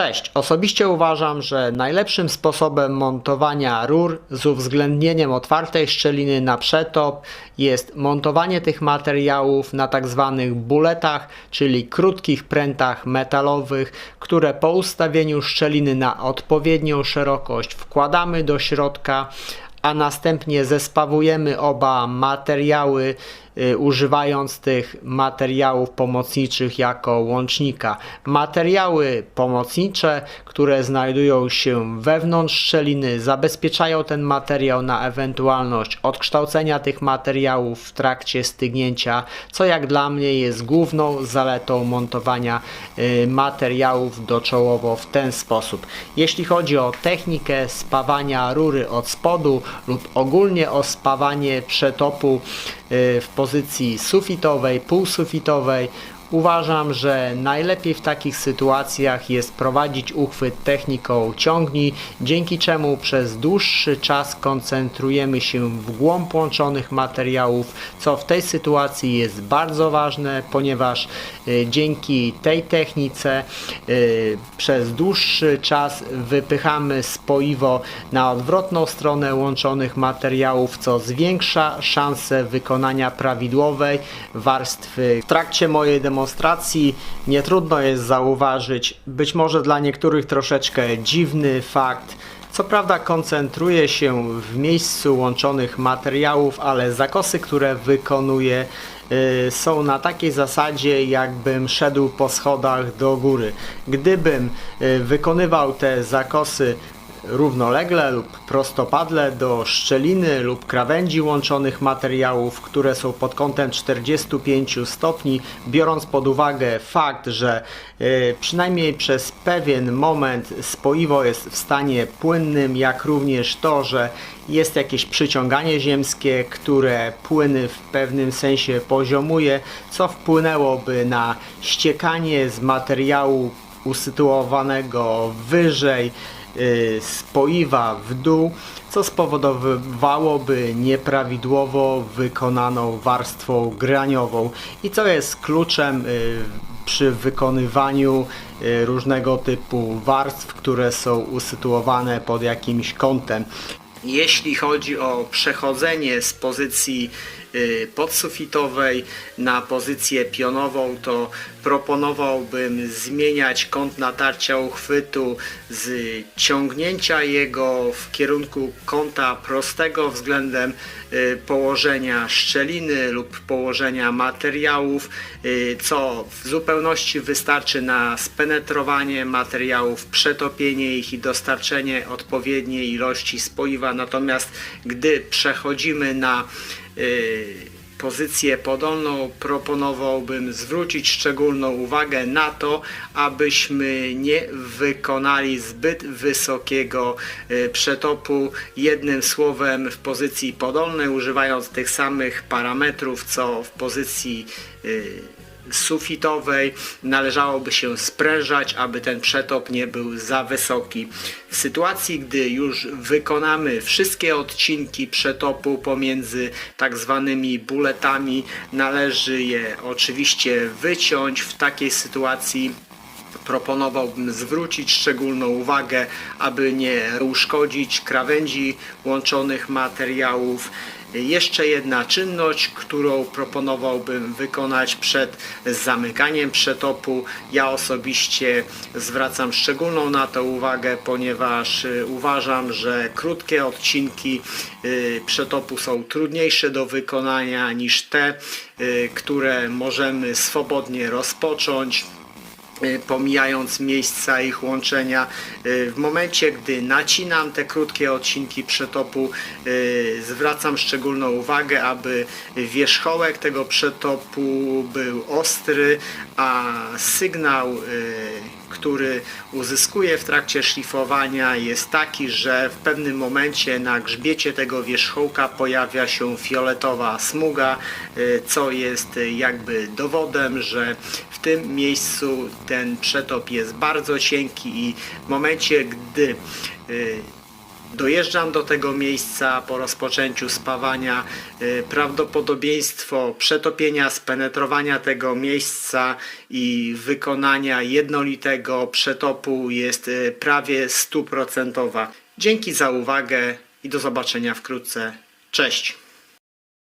Cześć. Osobiście uważam, że najlepszym sposobem montowania rur z uwzględnieniem otwartej szczeliny na przetop jest montowanie tych materiałów na tak zwanych buletach, czyli krótkich prętach metalowych, które po ustawieniu szczeliny na odpowiednią szerokość wkładamy do środka, a następnie zespawujemy oba materiały, y, używając tych materiałów pomocniczych jako łącznika. Materiały pomocnicze, które znajdują się wewnątrz szczeliny, zabezpieczają ten materiał na ewentualność odkształcenia tych materiałów w trakcie stygnięcia, co jak dla mnie jest główną zaletą montowania y, materiałów doczołowo w ten sposób. Jeśli chodzi o technikę spawania rury od spodu lub ogólnie o spawanie przetopu y, w pozycji sufitowej, półsufitowej, Uważam, że najlepiej w takich sytuacjach jest prowadzić uchwyt techniką ciągnij, dzięki czemu przez dłuższy czas koncentrujemy się w głąb łączonych materiałów, co w tej sytuacji jest bardzo ważne, ponieważ y, dzięki tej technice y, przez dłuższy czas wypychamy spoiwo na odwrotną stronę łączonych materiałów, co zwiększa szanse wykonania prawidłowej warstwy. W trakcie mojej demonstracji nie trudno jest zauważyć, być może dla niektórych troszeczkę dziwny fakt. Co prawda koncentruje się w miejscu łączonych materiałów, ale zakosy, które wykonuję y, są na takiej zasadzie, jakbym szedł po schodach do góry. Gdybym y, wykonywał te zakosy równolegle lub prostopadle do szczeliny lub krawędzi łączonych materiałów, które są pod kątem 45 stopni, biorąc pod uwagę fakt, że y, przynajmniej przez pewien moment spoiwo jest w stanie płynnym, jak również to, że jest jakieś przyciąganie ziemskie, które płyny w pewnym sensie poziomuje, co wpłynęłoby na ściekanie z materiału usytuowanego wyżej spoiwa w dół, co spowodowałoby nieprawidłowo wykonaną warstwą graniową i co jest kluczem y, przy wykonywaniu y, różnego typu warstw, które są usytuowane pod jakimś kątem. Jeśli chodzi o przechodzenie z pozycji y, podsufitowej na pozycję pionową, to proponowałbym zmieniać kąt natarcia uchwytu z ciągnięcia jego w kierunku kąta prostego względem y, położenia szczeliny lub położenia materiałów, y, co w zupełności wystarczy na spenetrowanie materiałów, przetopienie ich i dostarczenie odpowiedniej ilości spoiwa. Natomiast gdy przechodzimy na y, pozycję podolną, proponowałbym zwrócić szczególną uwagę na to, abyśmy nie wykonali zbyt wysokiego y, przetopu. Jednym słowem, w pozycji podolnej, używając tych samych parametrów co w pozycji y, sufitowej należałoby się sprężać, aby ten przetop nie był za wysoki. W sytuacji, gdy już wykonamy wszystkie odcinki przetopu pomiędzy tak zwanymi buletami, należy je oczywiście wyciąć. W takiej sytuacji proponowałbym zwrócić szczególną uwagę, aby nie uszkodzić krawędzi łączonych materiałów. Jeszcze jedna czynność, którą proponowałbym wykonać przed zamykaniem przetopu. Ja osobiście zwracam szczególną na to uwagę, ponieważ y, uważam, że krótkie odcinki y, przetopu są trudniejsze do wykonania niż te, y, które możemy swobodnie rozpocząć pomijając miejsca ich łączenia. Y, W momencie, gdy nacinam te krótkie odcinki przetopu, y, zwracam szczególną uwagę, aby wierzchołek tego przetopu był ostry, a sygnał, y, który uzyskuję w trakcie szlifowania jest taki, że w pewnym momencie na grzbiecie tego wierzchołka pojawia się fioletowa smuga, y, co jest jakby dowodem, że w tym miejscu ten przetop jest bardzo cienki i w momencie, gdy y, Dojeżdżam do tego miejsca po rozpoczęciu spawania. Y, Prawdopodobieństwo przetopienia, spenetrowania tego miejsca i wykonania jednolitego przetopu jest y, prawie stuprocentowa. Dzięki za uwagę i do zobaczenia wkrótce. Cześć!